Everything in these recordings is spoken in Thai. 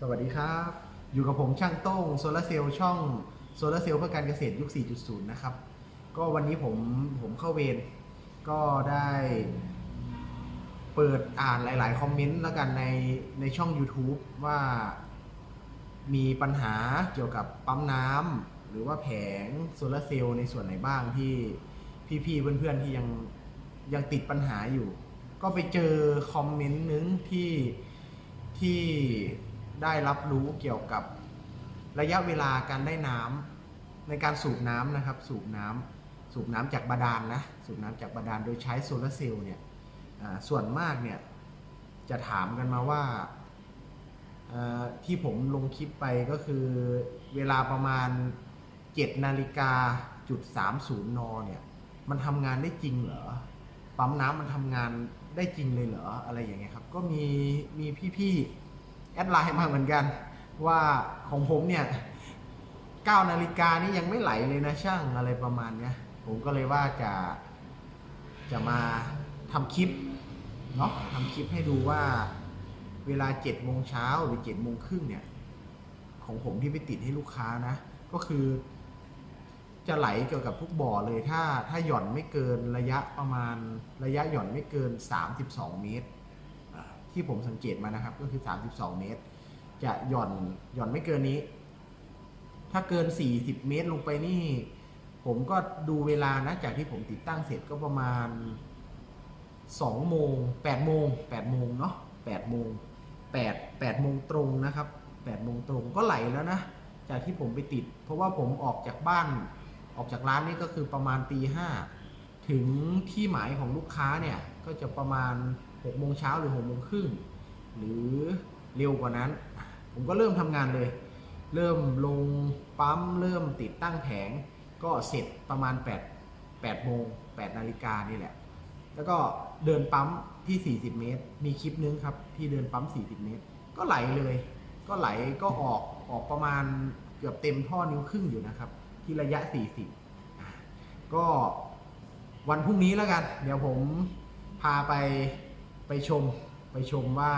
สวัสดีครับ อยู่กับผมช่างโต้งโซลาเซลล์ช่องโซลาเซลล์เพื่อการเกษตรยุค 4.0 นะครับ ก็วันนี้ผมผมเข้าเวรก็ได้เปิดอ่านหลาย ๆ คอมเมนต์แล้วกันในในช่อง YouTube ว่ามีปัญหาเกี่ยวกับปั๊มน้ำหรือว่าแผงโซลาเซลล์ในส่วนไหนบ้างที่พี่ ๆ เพื่อน ๆ ที่ยังยังติดปัญหาอยู่ ก็ไปเจอคอมเมนต์นึงที่ที่ ได้รับรู้เกี่ยวกับระยะเวลาการได้น้ำในการสูบน้ำนะครับ สูบน้ำสูบน้ำจากบาดาลนะสูบน้ำจากบาดาลโดยใช้โซลาร์เซลล์เนี่ยส่วนมากเนี่ยจะถามกันมาว่าที่ผมลงคลิปไปก็คือเวลาประมาณ 7นาฬิกาจุด30นเนี่ยมันทำงานได้จริงเหรอ ปั๊มน้ำมันทำงานได้จริงเลยเหรอ อะไรอย่างเงี้ยครับ ก็มีมีพี่ๆ แอดไลน์มาเหมือนกัน ว่าของผมเนี่ย9นาฬิกานี่ยังไม่ไหลเลยนะช่างอะไรประมาณเนี้ยผมก็เลยว่าจะจะมาทำคลิปเนาะทำคลิปให้ดูว่าเวลา7โมงเช้าหรือ7โมงครึ่งเนี่ย ของผมที่ไปติดให้ลูกค้านะ ก็คือ จะไหลเกี่ยวกับทุกบ่อเลยถ้าถ้าหย่อนไม่เกินระยะประมาณระยะหย่อนไม่เกิน 32 เมตร ที่ผมสังเกตมานะครับ ก็คือ 32 เมตร จะหย่อนหย่อนไม่เกินนี้ ถ้าเกิน 40 เมตรลงไปนี่ ผมก็ดูเวลานะจากที่ผมติดตั้งเสร็จก็ประมาณ 2 โมง 8 โมง 8 โมงเนาะ8โมง8 8โมงตรงนะครับ8โมงตรงก็ไหลแล้วนะ จากที่ผมไปติด เพราะว่าผมออกจากบ้านออกจากร้านนี่ก็คือประมาณตีห้าถึงที่หมายของลูกค้าเนี่ย ก็จะประมาณ 6โมงเช้าหรือ6โมงครึ่งหรือเร็วกว่านั้น ผมก็เริ่มทำงานเลย เริ่มลงปั๊มเริ่มติดตั้งแผง ก็เสร็จประมาณ8 8โมง8นาฬิกานี่แหละ แล้วก็เดินปั๊มที่ 40 เมตร มีคลิปนึงครับที่เดินปั๊ม 40 เมตร ก็ไหลเลย ก็ไหลก็ออกออกประมาณเกือบเต็มท่อนิ้วครึ่งอยู่นะครับ ที่ระยะ 40 ก็วันพรุ่งนี้แล้วกัน เดี๋ยวผมพาไป ไปชมไปชมว่า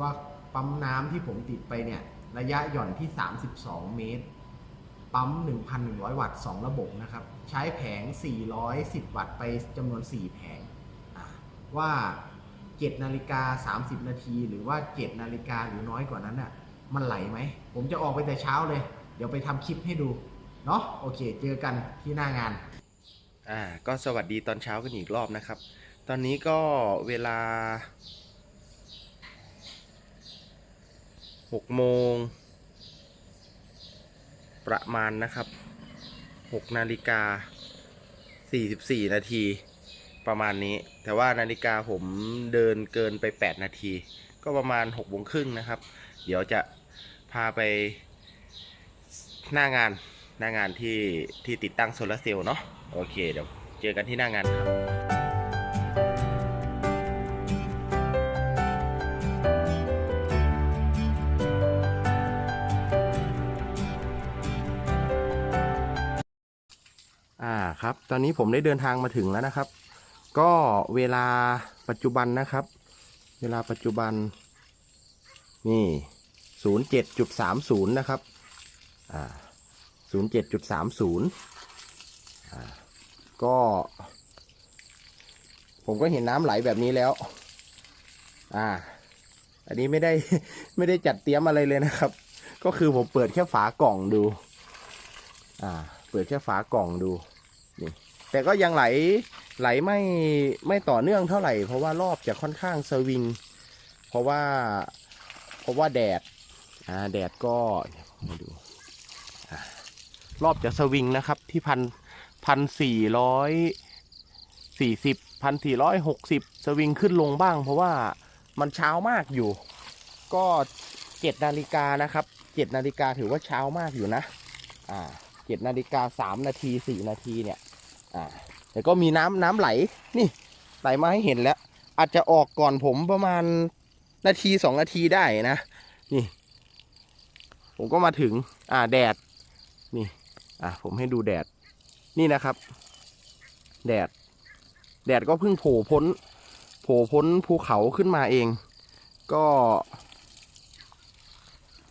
ว่าปั๊มน้ำที่ผมติดไปเนี่ย ระยะหย่อนที่ 32 เมตร ปั๊ม 1,100 วัตต์ 2 ระบบนะครับ ใช้แผง 410 วัตต์ไปจำนวน 4 แผงอะว่า 7 นาฬิกา 30 นาที หรือว่า 7 นาฬิกาหรือน้อยกว่านั้นน่ะมันไหลไหม ผมจะออกไปแต่เช้าเลย เดี๋ยวไปทำคลิปให้ดูเนาะโอเค เจอกันที่หน้างาน อ่า ก็สวัสดีตอนเช้ากันอีกรอบนะครับ ตอนนี้ก็เวลา6โมง ประมาณนะครับ6นาฬิกา44นาทีประมาณนี้ แต่ว่านาฬิกาผมเดินเกินไป 8 นาที ก็ประมาณ6โมงครึ่งนะครับ เดี๋ยวจะพาไปหน้างานหน้างานที่ที่ติดตั้งโซลาร์เซลล์เนาะโอเคเดี๋ยวเจอกันที่หน้างานครับ ครับ ตอนนี้ผมได้เดินทางมาถึงแล้วนะครับ ก็เวลาปัจจุบันนะครับ เวลาปัจจุบัน นี่ศูนย์เจ็ดจุดสามศูนย์นะครับ อ่าศูนย์เจ็ดจุดสามศูนย์อ่า ก็ ผมก็เห็นน้ำไหลแบบนี้แล้ว อ่า อันนี้ไม่ได้ไม่ได้จัดเตรียมอะไรเลยนะครับ ก็คือผมเปิดแค่ฝากล่องดู อ่า เปิดแค่ฝากล่องดู นี่แต่ก็ยังไหลไหลไม่ไม่ต่อเนื่องเท่าไหร่ เพราะว่ารอบจะค่อนข้างสวิง เพราะว่าเพราะว่าแดดอ่าแดดก็มาดูรอบจะสวิงนะครับที่พันพันสี่ร้อยสี่สิบพันสี่ร้อยหกสิบสวิงขึ้นลงบ้าง เพราะว่ามันเช้ามากอยู่ ก็เจ็ดนาฬิกานะครับเจ็ดนาฬิกาถือว่าเช้ามากอยู่นะอ่าเจ็ดนาฬิกาสามนาทีสี่นาทีเนี่ย อ่าแต่ก็มีน้ำน้ำไหลนี่ไหลมาให้เห็นแล้ว อาจจะออกก่อนผมประมาณนาทีสองนาทีได้นะนี่ ผมก็มาถึง อ่าแดดนี่อะผมให้ดูแดดนี่นะครับ แดด แดดก็เพิ่งโผล่พ้น โผล่พ้นภูเขาขึ้นมาเอง ก็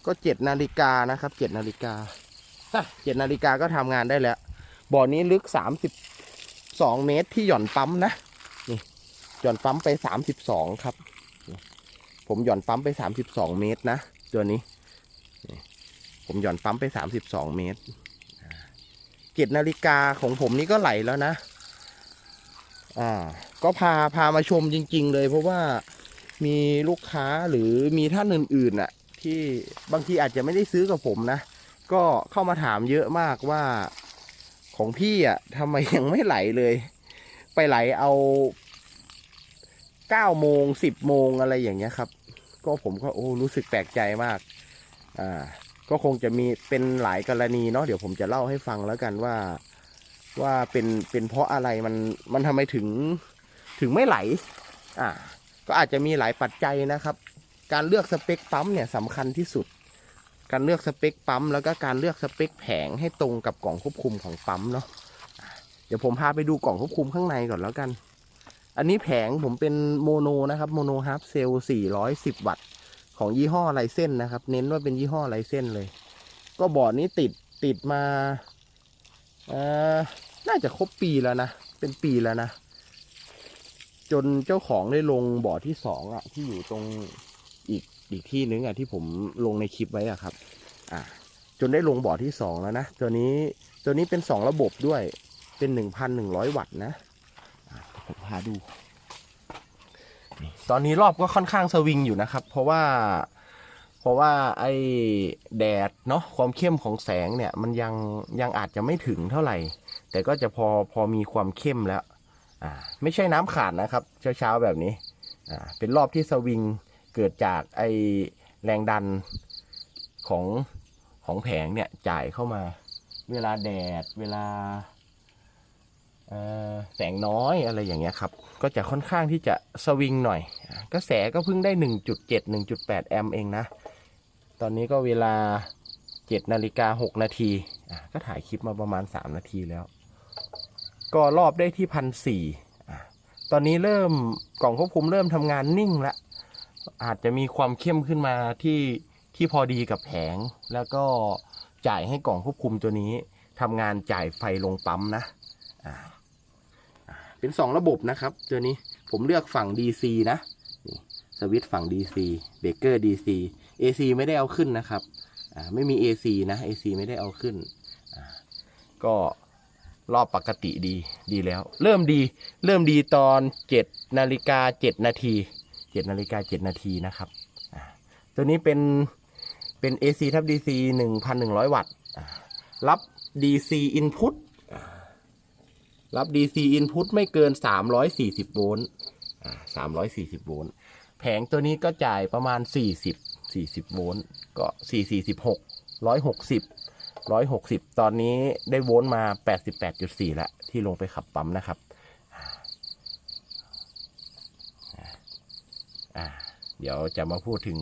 ก็เจ็ดนาฬิกานะครับเจ็ดนาฬิกาเจ็ดนาฬิกาก็ทำงานได้แล้ว บ่อนี้ลึกสามสิบ สองเมตรที่หย่อนปั๊มนะนี่หย่อนปั๊มไปสามสิบสองครับ ผมหย่อนปั๊มไปสามสิบสองเมตรนะ ตัวนี้ ผมหย่อนปั๊มไปสามสิบสองเมตรเจ็ดนาฬิกาของผมนี่ก็ไหลแล้วนะ อ่า ก็พาพามาชมจริง ๆ เลยเพราะว่ามีลูกค้าหรือมีท่านอื่นๆน่ะ ที่บางทีอาจจะไม่ได้ซื้อกับผมนะ ก็เข้ามาถามเยอะมากว่า ของพี่อะทำไมยังไม่ไหลเลย ไปไหลเอาเก้าโมงสิบโมงอะไรอย่างเงี้ยครับ ก็ผมก็โอ้รู้สึกแปลกใจมาก อ่า ก็คงจะมีเป็นหลายกรณีเนาะเดี๋ยวผมจะเล่าให้ฟังแล้วกันว่าว่าเป็นเป็นเพราะอะไรมันมันทำไมถึงถึงไม่ไหล อ่า ก็อาจจะมีหลายปัจจัยนะครับ การเลือกสเปคปั๊มเนี่ยสำคัญที่สุด การเลือกสเปคปั๊มแล้วก็การเลือกสเปคแผงให้ตรงกับกล่องควบคุมของปั๊มเนาะเดี๋ยวผมพาไปดูกล่องควบคุมข้างในก่อนแล้วกัน อันนี้แผงผมเป็นโมโนนะครับโมโนฮาร์ปเซล410 วัตต์ ของยี่ห้อไลเซนนะครับ เน้นว่าเป็นยี่ห้อไลเซนเลย ก็บอร์ดนี้ติดติดมาอ่อน่าจะครบปีแล้วนะ เป็นปีแล้วนะ จนเจ้าของได้ลงบอร์ดที่สองอะที่อยู่ตรงอีก อีกที่นึงอะที่ผมลงในคลิปไว้อะครับ อ่าจนได้ลงบ่อที่สองแล้วนะตัวนี้ตัวนี้เป็นสองระบบด้วยเป็นหนึ่งพันหนึ่งร้อยวัตต์นะอะผมพาดู ตอนนี้รอบก็ค่อนข้างสวิงอยู่นะครับ เพราะว่าเพราะว่าไอ้แดดเนาะความเข้มของแสงเนี่ย มันยังยังอาจจะไม่ถึงเท่าไหร่ แต่ก็จะพอพอมีความเข้มแล้ว อ่า ไม่ใช่น้ำขาดนะครับ เช้าเช้าๆแบบนี้ อ่า เป็นรอบที่สวิง เกิดจากไอแรงดันของของแผงเนี่ยจ่ายเข้ามา เวลาแดดเวลาแสงน้อยอะไรอย่างเงี้ยครับ ก็จะค่อนข้างที่จะสวิงหน่อย กระแสก็เพิ่งได้ 1.7 1.8 แอมป์เองนะ ตอนนี้ก็เวลา 7 นาฬิกา 6 นาที ก็ถ่ายคลิปมาประมาณ 3 นาทีแล้ว ก็รอบได้ที่พันสี่ตอนนี้เริ่มกล่องควบคุมเริ่มทำงานนิ่งละ อาจจะมีความเข้มขึ้นมาที่ที่พอดีกับแผง แล้วก็จ่ายให้กล่องควบคุมตัวนี้ทำงานจ่ายไฟลงปั๊มนะอ่าเป็นสองระบบนะครับ ตัวนี้ผมเลือกฝั่ง DC นะนี่สวิตช์ฝั่ง DC เบรกเกอร์ DC AC ไม่ได้เอาขึ้นนะครับไม่มี AC นะ AC ไม่ได้เอาขึ้น ก็รอบปกติดีดีแล้ว เริ่มดี เริ่มดีตอน7นาฬิกา7นาที 7นาฬิกา7นาทีนะครับตัวนี้เป็นเป็น AC ทับ DC 1,100 วัตต์อ่ารับ DC input รับ DC input ไม่เกิน 340 โวลต์อ่า340 โวลต์แผงตัวนี้ก็จ่ายประมาณ 40 40 โวลต์ก็ 446 160 160 ตอนนี้ได้โวลต์มา 88.4 แล้วที่ลงไปขับปั๊มนะครับ อ่า เดี๋ยวจะมาพูดถึง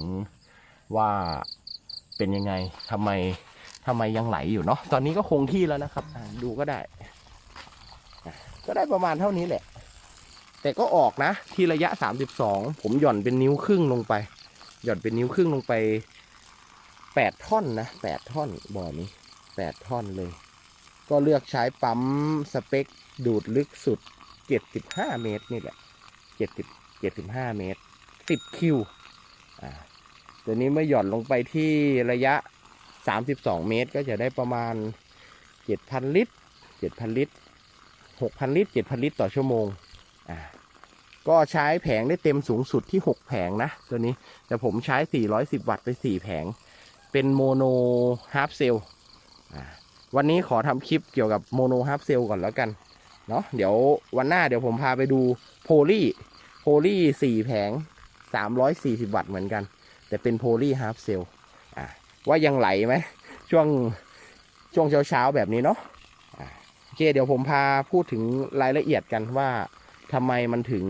ว่าเป็นยังไงทำไมทำไมยังไหลอยู่เนาะตอนนี้ก็คงที่แล้วนะครับ ดูก็ได้ ก็ได้ประมาณเท่านี้แหละ แต่ก็ออกนะ ที่ระยะ 32 ผมหย่อนเป็นนิ้วครึ่งลงไป หย่อนเป็นนิ้วครึ่งลงไป8ท่อนนะ8ท่อนบ่อนี้8ท่อนเลย ก็เลือกใช้ปั๊มสเปคดูดลึกสุด 75 เมตรนี่แหละ70 75 เมตร 10 คิวอ่าตัวนี้เมื่อหย่อนลงไปที่ระยะ 32 เมตร ก็จะได้ประมาณ 7,000 ลิตร 7,000 ลิตร 6,000 ลิตร 7,000 ลิตรต่อชั่วโมงอ่าก็ใช้แผงได้เต็มสูงสุดที่ 6 แผงนะ ตัวนี้ แต่ผมใช้ 410 วัตต์ไป 4 แผง เป็นโมโนฮาร์ปเซลวันนี้ขอทำคลิปเกี่ยวกับโมโนฮาร์ปเซลก่อนแล้วกัน เนาะเดี๋ยววันหน้าเดี๋ยวผมพาไปดูโพลีโพลีสี่แผง 340 วัตต์เหมือนกัน แต่เป็นโพลีฮาร์ปเซลอ่าว่ายังไหลไหมช่วงช่วงเช้าๆแบบนี้เนาะอ่าโอเคเดี๋ยวผมพาพูดถึงรายละเอียดกันว่าทำไมมันถึง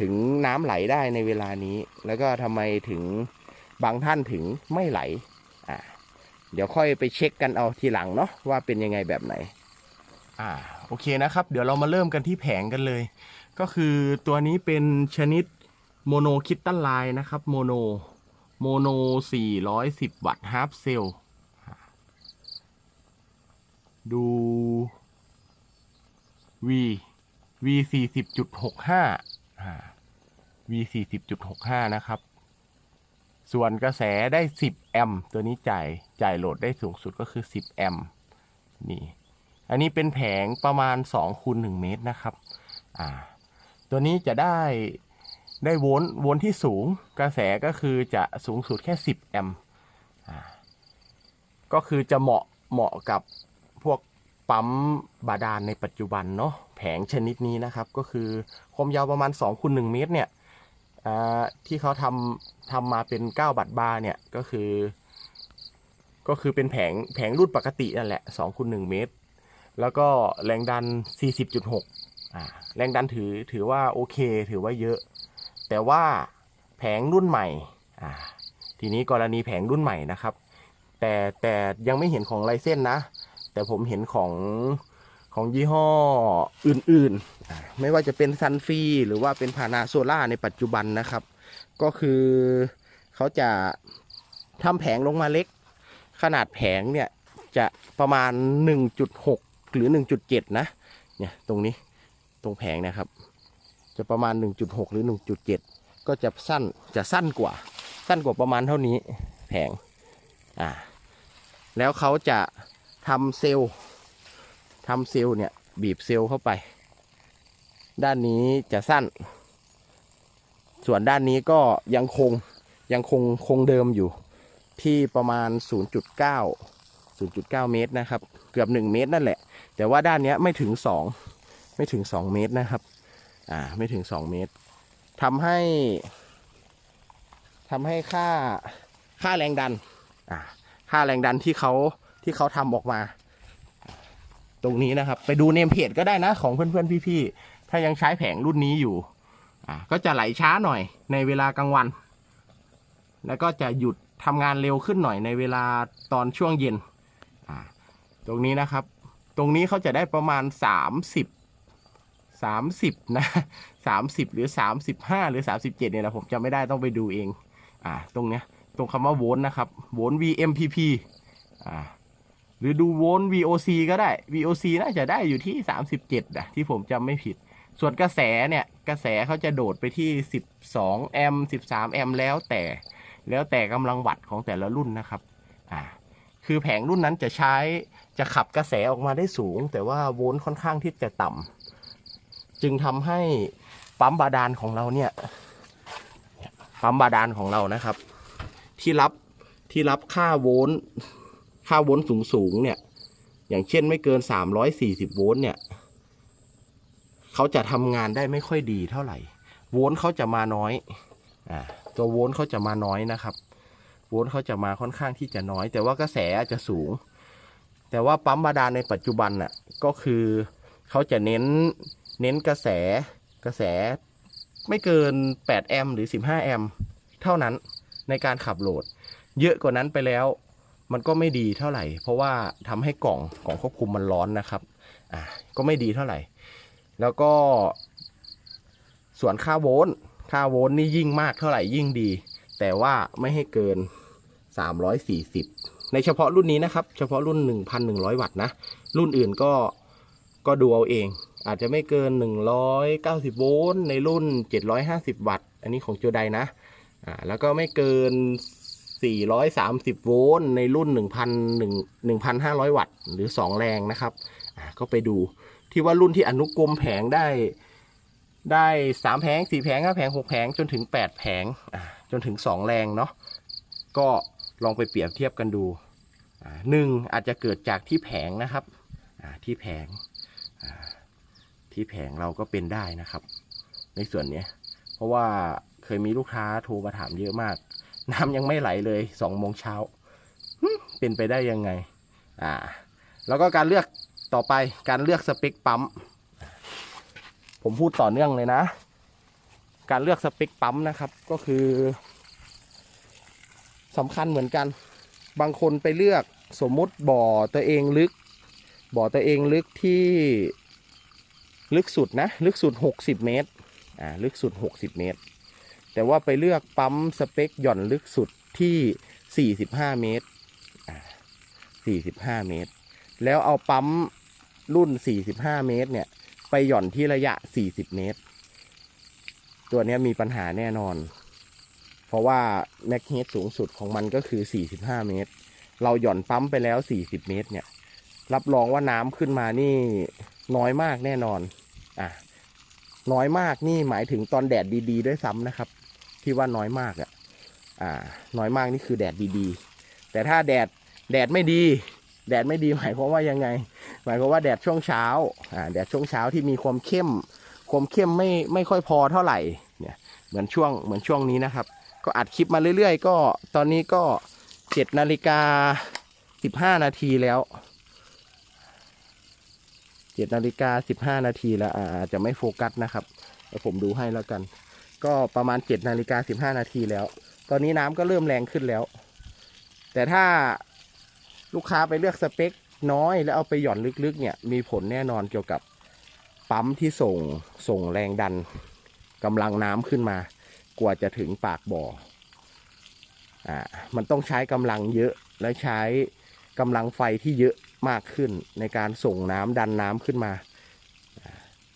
ถึงน้ำไหลได้ในเวลานี้ แล้วก็ทำไมถึงบางท่านถึงไม่ไหลอ่าเดี๋ยวค่อยไปเช็คกันเอาทีหลังเนาะว่าเป็นยังไงแบบไหน อ่าโอเคนะครับ เดี๋ยวเรามาเริ่มกันที่แผงกันเลย ก็คือตัวนี้เป็นชนิด โมโนคิตตันไลน์นะครับ โมโน โมโน 410 วัตต์ฮาร์ฟเซลดู V V 40.65 V 40.65 นะครับ ส่วนกระแสได้ 10 แอมป์ตัวนี้จ่าย จ่ายโหลดได้สูงสุดก็คือ 10 แอมป์นี่ อันนี้เป็นแผงประมาณ2คูณ1เมตรนะครับ อ่า ตัวนี้จะได้ ได้โวลต์โวลต์ที่สูงกระแสก็คือจะสูงสุดแค่ 10 แอมป์ก็คือจะเหมาะเหมาะกับพวกปั๊มบาดาลในปัจจุบันเนาะแผงชนิดนี้นะครับ ก็คือความยาวประมาณ2คูณ1เมตรเนี่ยที่เขาทำทำมาเป็น 9 บัตบาร์เนี่ยก็คือ ก็คือเป็นแผงแผงรุ่นปกตินั่นแหละ2คูณ1เมตร แล้วก็แรงดัน 40.6แรงดันถือถือว่าโอเค ถือว่าเยอะ แต่ว่าแผงรุ่นใหม่ทีนี้กรณีแผงรุ่นใหม่นะครับ แต่แต่ยังไม่เห็นของไลเซนนะ แต่ผมเห็นของของยี่ห้ออื่นๆ ไม่ว่าจะเป็นซันฟีหรือว่าเป็นพานาโซล่าในปัจจุบันนะครับ ก็คือเขาจะทำแผงลงมาเล็ก ขนาดแผงเนี่ยจะประมาณ 1.6 หรือ 1.7 นะ เนี่ยตรงนี้ตรงแผงนะครับ จะประมาณ 1.6 หรือ 1.7 ก็จะสั้นจะสั้นกว่า สั้นกว่าประมาณเท่านี้แผงอ่าแล้วเขาจะทำเซลล์ทำเซลล์เนี่ยบีบเซลล์เข้าไป ด้านนี้จะสั้น ส่วนด้านนี้ก็ยังคงยังคงคงเดิมอยู่ที่ประมาณ 0.9 0.9 เมตรนะครับ เกือบ 1 เมตรนั่นแหละ แต่ว่าด้านนี้ไม่ถึง 2 ไม่ถึง 2 เมตรนะครับ อ่าไม่ถึง2เมตรทำให้ทำให้ค่าค่าแรงดันอ่าค่าแรงดันที่เขาที่เขาทำออกมา ตรงนี้นะครับ ไปดูเนมเพจก็ได้นะของเพื่อนๆพี่ๆถ้ายังใช้แผงรุ่นนี้อยู่อ่าก็จะไหลช้าหน่อยในเวลากลางวัน แล้วก็จะหยุดทำงานเร็วขึ้นหน่อยในเวลาตอนช่วงเย็นอ่าตรงนี้นะครับ ตรงนี้เขาจะได้ประมาณ 30 30นะ30หรือ35หรือ37เจ็ดเนี่ยนะผมจำไม่ได้ต้องไปดูเอง อ่า ตรงเนี้ย ตรงคำว่าโวลต์นะครับโวลต์ VMPP อ่าหรือดูโวลต์ VOC ก็ได้ VOC น่าจะได้อยู่ที่37นะที่ผมจำไม่ผิด ส่วนกระแสเนี่ย กระแสเขาจะโดดไปที่12แอมป์13แอมป์แล้วแต่ แล้วแต่กำลังวัตต์ของแต่ละรุ่นนะครับ อ่าคือแผงรุ่นนั้นจะใช้จะขับกระแสออกมาได้สูง แต่ว่าโวลต์ค่อนข้างที่จะต่ำ จึงทำให้ปั๊มบาดาลของเราเนี่ยปั๊มบาดาลของเรานะครับ ที่รับที่รับค่าโวลต์ค่าโวลต์สูงสูงเนี่ย อย่างเช่นไม่เกิน 340 โวลต์เนี่ยเขาจะทำงานได้ไม่ค่อยดีเท่าไหร่ โวลต์เขาจะมาน้อยอ่าตัวโวลต์เขาจะมาน้อยนะครับ โวลต์เขาจะมาค่อนข้างที่จะน้อย แต่ว่ากระแสอาจจะสูง แต่ว่าปั๊มบาดาลในปัจจุบันน่ะก็คือเขาจะเน้น เน้นกระแสกระแสไม่เกิน 8 แอมป์หรือ 15 แอมป์เท่านั้นในการขับโหลด เยอะกว่านั้นไปแล้วมันก็ไม่ดีเท่าไหร่ เพราะว่าทำให้กล่องกล่องควบคุมมันร้อนนะครับอ่าก็ไม่ดีเท่าไหร่ แล้วก็ ส่วนค่าโวลต์ค่าโวลต์นี่ยิ่งมากเท่าไหร่ยิ่งดี แต่ว่าไม่ให้เกิน 340 ในเฉพาะรุ่นนี้นะครับ เฉพาะรุ่น 1,100 วัตต์นะ รุ่นอื่นก็ก็ดูเอาเอง อาจจะไม่เกิน 190 โวลต์ในรุ่น 750 วัตต์ อันนี้ของโจไดนะอ่าแล้วก็ไม่เกิน 430 โวลต์ในรุ่น 1,000 1,500 วัตต์ หรือ 2 แรงนะครับอ่าก็ไปดูที่ว่ารุ่นที่อนุกรมแผงได้ได้สามแผงสี่แผงห้าแผงหกแผงจนถึงแปดแผงอ่าจนถึงสองแรงเนาะก็ลองไปเปรียบเทียบกันดูอ่าหนึ่งอาจจะเกิดจากที่แผงนะครับอ่าที่แผง ที่แผงเราก็เป็นได้นะครับ ในส่วนเนี้ย เพราะว่าเคยมีลูกค้าโทรมาถามเยอะมาก น้ำยังไม่ไหลเลยสองโมงเช้าเป็นไปได้ยังไง อ่า แล้วก็การเลือกต่อไปการเลือกสเปคปั๊ม ผมพูดต่อเนื่องเลยนะ การเลือกสเปคปั๊มนะครับ ก็คือสำคัญเหมือนกัน บางคนไปเลือกสมมุติบ่อตัวเองลึก บ่อตัวเองลึกที่ ลึกสุดนะ ลึกสุด 60 เมตรอ่าลึกสุด 60 เมตร แต่ว่าไปเลือกปั๊มสเปคหย่อนลึกสุดที่ 45 เมตรอ่า45 เมตร แล้วเอาปั๊มรุ่น 45 เมตรเนี่ย ไปหย่อนที่ระยะ 40 เมตร ตัวนี้มีปัญหาแน่นอน เพราะว่าแม็กเฮดสูงสุดของมันก็คือ 45 เมตร เราหย่อนปั๊มไปแล้ว 40 เมตรเนี่ย รับรองว่าน้ำขึ้นมานี่ น้อยมากแน่นอน อะน้อยมากนี่หมายถึงตอนแดดดีๆด้วยซ้ำนะครับ ที่ว่าน้อยมากอะ อ่า น้อยมากนี่คือแดดดีๆ แต่ถ้าแดดแดดไม่ดี แดดไม่ดีหมายความว่ายังไง หมายความว่าแดดช่วงเช้า อ่า แดดช่วงเช้าที่มีความเข้ม ความเข้มไม่ไม่ค่อยพอเท่าไหร่ เนี่ย เหมือนช่วงเหมือนช่วงนี้นะครับ ก็อัดคลิปมาเรื่อยๆ ก็ตอนนี้ก็เจ็ดนาฬิกาสิบห้านาทีแล้ว เจ็ดนาฬิกาสิบห้านาทีแล้วอาจจะไม่โฟกัสนะครับเดี๋ยวผมดูให้แล้วกัน ก็ประมาณเจ็ดนาฬิกาสิบห้านาทีแล้ว ตอนนี้น้ำก็เริ่มแรงขึ้นแล้ว แต่ถ้าลูกค้าไปเลือกสเปคน้อยแล้วเอาไปหย่อนลึกๆ เนี่ย มีผลแน่นอนเกี่ยวกับปั๊มที่ส่งส่งแรงดันกำลังน้ำขึ้นมา กว่าจะถึงปากบ่ออ่ามันต้องใช้กำลังเยอะและใช้กำลังไฟที่เยอะ มากขึ้นในการส่งน้ำดันน้ำขึ้นมา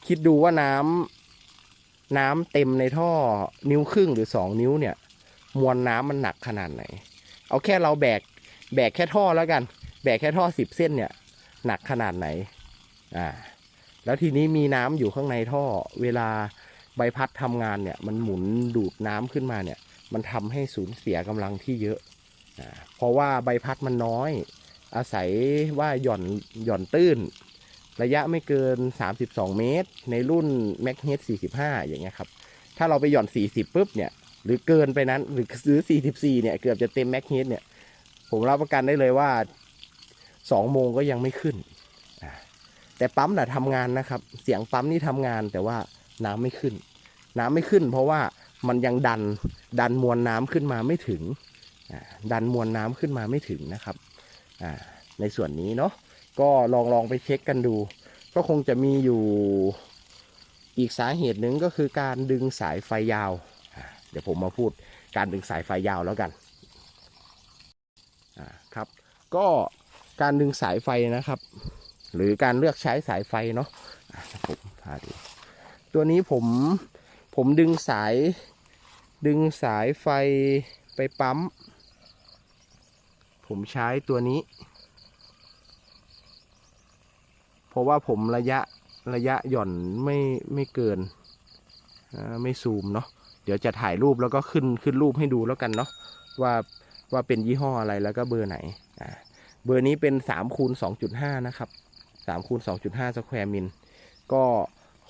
คิดดูว่าน้ำน้ำเต็มในท่อนิ้วครึ่งหรือสองนิ้วเนี่ย มวลน้ำมันหนักขนาดไหน เอาแค่เราแบกแบกแค่ท่อแล้วกัน แบกแค่ท่อสิบเส้นเนี่ยหนักขนาดไหนอ่าแล้วทีนี้มีน้ำอยู่ข้างในท่อ เวลาใบพัดทำงานเนี่ย มันหมุนดูดน้ำขึ้นมาเนี่ย มันทำให้สูญเสียกำลังที่เยอะอาเพราะว่าใบพัดมันน้อย อาศัยว่าหย่อนหย่อนตื้น ระยะไม่เกิน 32 เมตร ในรุ่น m a c h e d 45 อย่างเงี้ยครับ ถ้าเราไปหย่อน 40ปุ๊บเนี่ยหรือเกินไปนั้นหรือซื้อ 44 เนี่ย เกือบจะเต็ม m a c h e d เนี่ย ผมรับประกันได้เลยว่า 2 โมงก็ยังไม่ขึ้น แต่ปั๊มน่ะทำงานนะครับ เสียงปั๊มนี่ทำงานแต่ว่าน้ำไม่ขึ้น น้ำไม่ขึ้น เพราะว่ามันยังดันดันมวลน้ำขึ้นมาไม่ถึงดันมวลน้ำขึ้นมาไม่ถึงนะครับ ในส่วนนี้เนาะก็ลองลองไปเช็คกันดู ก็คงจะมีอยู่อีกสาเหตุหนึ่งก็คือการดึงสายไฟยาว เดี๋ยวผมมาพูดการดึงสายไฟยาวแล้วกันครับ ก็การดึงสายไฟนะครับ หรือการเลือกใช้สายไฟเนาะผมพาดูตัวนี้ผมผมดึงสายดึงสายไฟไปปั๊ม ผมใช้ตัวนี้ เพราะว่าผมระยะระยะหย่อนไม่ไม่เกินไม่ซูมเนาะเดี๋ยวจะถ่ายรูปแล้วก็ขึ้นขึ้นรูปให้ดูแล้วกันเนาะว่าว่าเป็นยี่ห้ออะไรแล้วก็เบอร์ไหนอ่าเบอร์นี้เป็น3คูณ2.5 นะครับ3คูณ2.5สแควร์มิลก็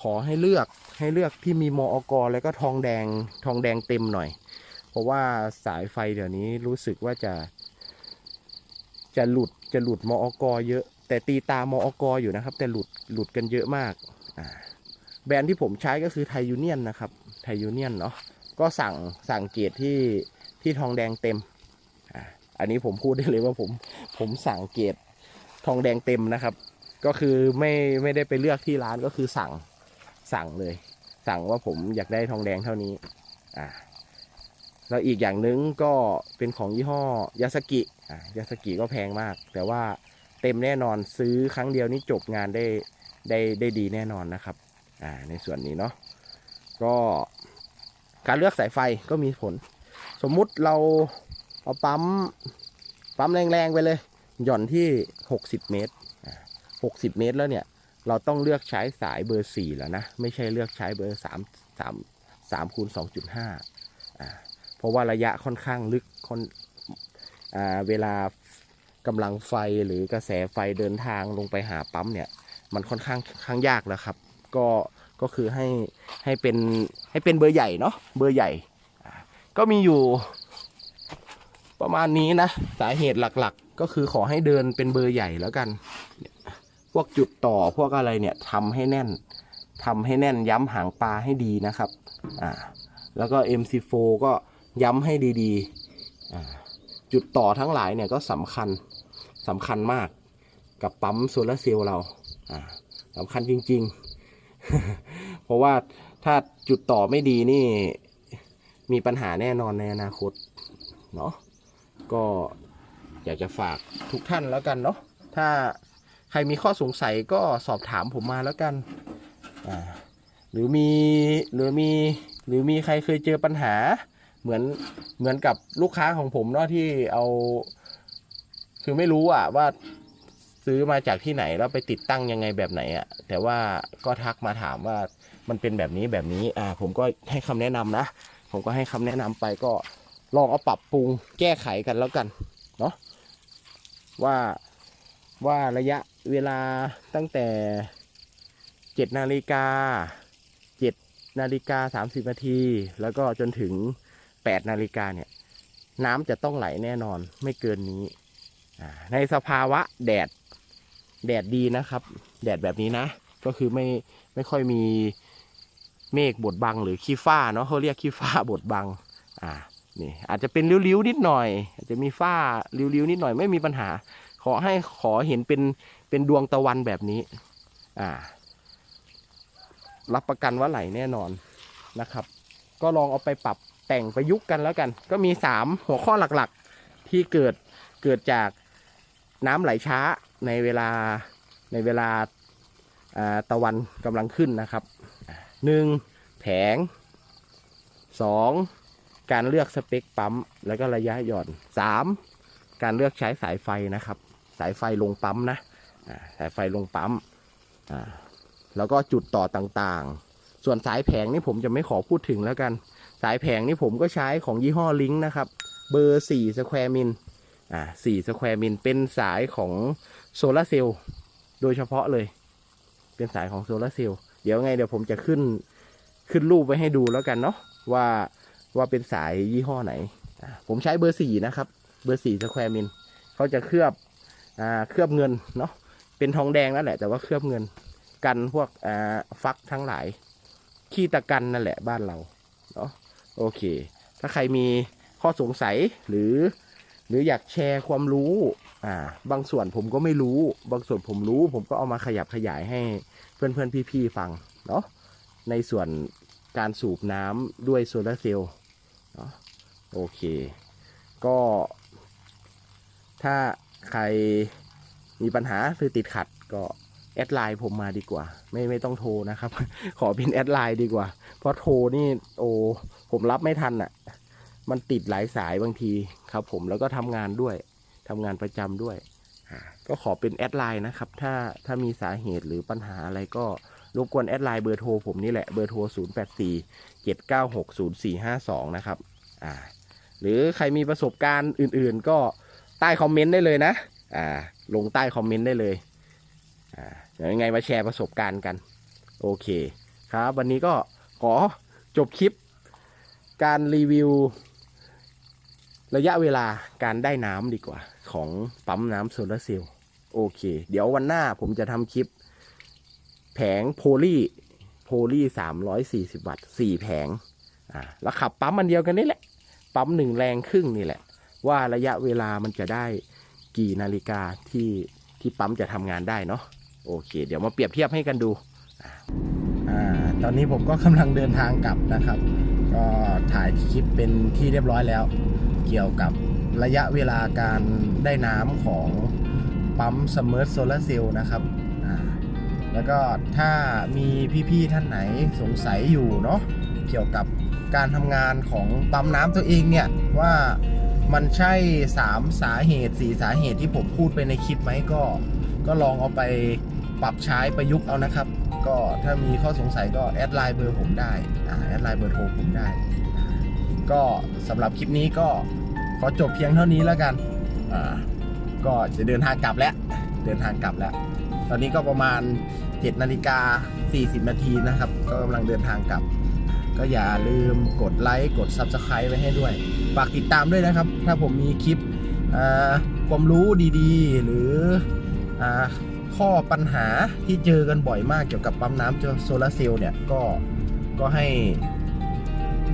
ขอให้เลือกให้เลือกที่มีมอกแล้วก็ทองแดงทองแดงเต็มหน่อย เพราะว่าสายไฟเดี๋ยวนี้รู้สึกว่าจะ จะหลุดจะหลุดมอกเยอะ แต่ตีตามอกอยู่นะครับ แต่หลุดหลุดกันเยอะมากแบรนด์ที่ผมใช้ก็คือไทยูเนียนนะครับไทยูเนียนเนาะก็สั่งสั่งเกรดที่ที่ทองแดงเต็มอันนี้ผมพูดได้เลยว่าผมผมสั่งเกรดทองแดงเต็มนะครับ ก็คือไม่ไม่ได้ไปเลือกที่ร้านก็คือสั่งสั่งเลย สั่งว่าผมอยากได้ทองแดงเท่านี้อ่า แล้วอีกอย่างหนึงก็เป็นของยี่ห้อยาสกิอ่ายาสกิก็แพงมาก แต่ว่าเต็มแน่นอนซื้อครั้งเดียวนี่จบงานได้ได้ได้ดีแน่นอนนะครับอ่าในส่วนนี้เนาะก็การเลือกสายไฟก็มีผล สมมุติเราเอาปั๊มปั๊มแรงๆไปเลย หย่อนที่ 60 เมตร 60 เมตรแล้วเนี่ย เราต้องเลือกใช้สายเบอร์ 4 แล้วนะ ไม่ใช่เลือกใช้เบอร์ 3 3 3คูณ2.5อ่า เพราะว่าระยะค่อนข้างลึกค่อนเวลากำลังไฟหรือกระแสไฟเดินทางลงไปหาปั๊มเนี่ย มันค่อนข้างข้างยากแล้วครับ ก็ก็คือให้ให้เป็นให้เป็นเบอร์ใหญ่เนาะเบอร์ใหญ่ ก็มีอยู่ประมาณนี้นะ สาเหตุหลักๆ ก็คือขอให้เดินเป็นเบอร์ใหญ่แล้วกัน พวกจุดต่อพวกอะไรเนี่ยทำให้แน่นทำให้แน่นย้ำหางปลาให้ดีนะครับอ่าแล้วก็ MC4 ก็ ย้ำให้ดีๆ จุดต่อทั้งหลายเนี่ยก็สำคัญสำคัญมากกับปั๊มโซลาร์เซลล์เราอ่าสำคัญจริง ๆ เพราะว่าถ้าจุดต่อไม่ดีนี่มีปัญหาแน่นอนในอนาคตเนาะก็อยากจะฝากทุกท่านแล้วกันเนาะถ้าใครมีข้อสงสัยก็สอบถามผมมาแล้วกันหรือมีหรือมีหรือมีใครเคยเจอปัญหา เหมือนเหมือนกับลูกค้าของผมเนาะที่เอา คือไม่รู้อะว่าซื้อมาจากที่ไหนแล้วไปติดตั้งยังไงแบบไหนอะแต่ว่าก็ทักมาถามว่ามันเป็นแบบนี้แบบนี้อ่าผมก็ให้คำแนะนำนะผมก็ให้คำแนะนำไปก็ลองเอาปรับปรุงแก้ไขกันแล้วกันเนาะว่าว่าระยะเวลาตั้งแต่เจ็ดนาฬิกาเจ็ดนาฬิกาสามสิบนาที แล้วก็จนถึง แปดนาฬิกาเนี่ย น้ำจะต้องไหลแน่นอนไม่เกินนี้ในสภาวะแดดแดดดีนะครับ แดดแบบนี้นะ ก็คือไม่ไม่ค่อยมีเมฆบดบังหรือขี้ฟ้าเนาะเขาเรียกขี้ฟ้าบดบัง อ่านี่อาจจะเป็นริ้วๆนิดหน่อย อาจจะมีฝ้าริ้วๆนิดหน่อยไม่มีปัญหา ขอให้ขอเห็นเป็นเป็นดวงตะวันแบบนี้ อ่า รับประกันว่าไหลแน่นอนนะครับ ก็ลองเอาไปปรับ แต่งประยุกต์กันแล้วกัน ก็มีสามหัวข้อหลักๆ ที่เกิดเกิดจากน้ำไหลช้าในเวลาในเวลาตะวันกำลังขึ้นนะครับหนึ่งแผงสองการเลือกสเปคปั๊ม แล้วก็ระยะหย่อนสามการเลือกใช้สายไฟนะครับ สายไฟลงปั๊มนะสายไฟลงปั๊มแล้วก็จุดต่อต่างๆ ส่วนสายแผงนี่ผมจะไม่ขอพูดถึงแล้วกัน สายแผงนี่ผมก็ใช้ของยี่ห้อลิงก์นะครับ เบอร์4สแควร์มิลอ่า4สแควร์มิลเป็นสายของโซลาร์เซลล์โดยเฉพาะเลย เป็นสายของโซลาร์เซลล์เดี๋ยวไงเดี๋ยวผมจะขึ้นขึ้นรูปไว้ให้ดูแล้วกันเนาะว่าว่าเป็นสายยี่ห้อไหน ผมใช้เบอร์4นะครับ เบอร์4สแควร์มิลเขาจะเคลือบอ่าเคลือบเงินเนาะเป็นทองแดงนั่นแหละ แต่ว่าเคลือบเงินกันพวกอ่าฟักทั้งหลายขี้ตะกันนั่นแหละบ้านเราเนาะ โอเค ถ้าใครมีข้อสงสัยหรือ หรืออยากแชร์ความรู้อ่าบางส่วนผมก็ไม่รู้ บางส่วนผมรู้ ผมก็เอามาขยับขยายให้เพื่อนเพื่อนพี่ๆฟังเนาะในส่วนการสูบน้ำด้วยโซลาเซลล์เนาะโอเค ก็ถ้าใครมีปัญหาหรือติดขัดก็ แอดไลน์ผมมาดีกว่า ไม่ไม่ต้องโทรนะครับ ขอเป็นแอดไลน์ดีกว่า เพราะโทรนี่โอ้ผมรับไม่ทันอะ่ะ มันติดหลายสายบางทีครับผมแล้วก็ทำงานด้วยทำงานประจำด้วย ก็ขอเป็นแอดไลน์นะครับ ถ้าถ้ามีสาเหตุหรือปัญหาอะไรก็รบกวนแอดไลน์เบอร์โทรผมนี่แหละเบอร์โทร 0 8 4 7 9 6 0 4 5 2 นะครับอ่าหรือใครมีประสบการณ์อื่นๆ ก็ใต้คอมเมนต์ได้เลยนะอ่าลงใต้คอมเมนต์ได้เลย อ่าเดี๋ยวยังไงมาแชร์ประสบการณ์กัน โอเคครับ วันนี้ก็ขอจบคลิป การรีวิว ระยะเวลาการได้น้ำดีกว่า ของปั๊มน้ำโซลาร์เซลล์โอเค เดี๋ยววันหน้าผมจะทำคลิป แผงโพลีโพลีสามร้อยสี่สิบวัตต์สี่แผงอ่าแล้วขับปั๊มมันเดียวกันนี่แหละ ปั๊มหนึ่งแรงครึ่งนี่แหละ ว่าระยะเวลามันจะได้กี่นาฬิกาที่ที่ปั๊มจะทำงานได้เนาะ โอเค เดี๋ยวมาเปรียบเทียบให้กันดูอ่าตอนนี้ผมก็กำลังเดินทางกลับนะครับ ก็ถ่ายคลิปเป็นที่เรียบร้อยแล้ว เกี่ยวกับระยะเวลาการได้น้ำของปั๊มสม m ร์ r โซลาเซลล์นะครับแล้วก็ถ้ามีพี่ๆท่านไหนสงสัยอยู่เนาะเกี่ยวกับการทำงานของปั๊มน้ำตัวเองเนี่ย ว่ามันใช่ 3 สาเหตุ 4 สาเหตุที่ผมพูดไปในคลิปไหมก็ ก็ลองเอาไปปรับใช้ประยุกต์เอานะครับ ก็ถ้ามีข้อสงสัยก็แอดไลน์เบอร์ผมได้แอดไลน์เบอร์โทรผมได้ ก็สำหรับคลิปนี้ก็ขอจบเพียงเท่านี้แล้วกันก็จะเดินทางกลับแล้วเดินทางกลับแล้ว ตอนนี้ก็ประมาณ7นาฬิกา40 นาทีนะครับ ก็กำลังเดินทางกลับ ก็อย่าลืมกดไลค์กด Subscribe ไว้ให้ด้วยฝากติดตามด้วยนะครับ ถ้าผมมีคลิปความรู้ดีๆ หรือ ข้อปัญหาที่เจอกันบ่อยมากเกี่ยวกับปั๊มน้ำโซลาเซลล์เนี่ยก็ก็ให้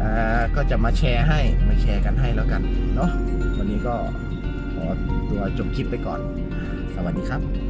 อ่าก็จะมาแชร์ให้มาแชร์กันให้แล้วกันเนาะวันนี้ก็ขอตัวจบคลิปไปก่อน สวัสดีครับ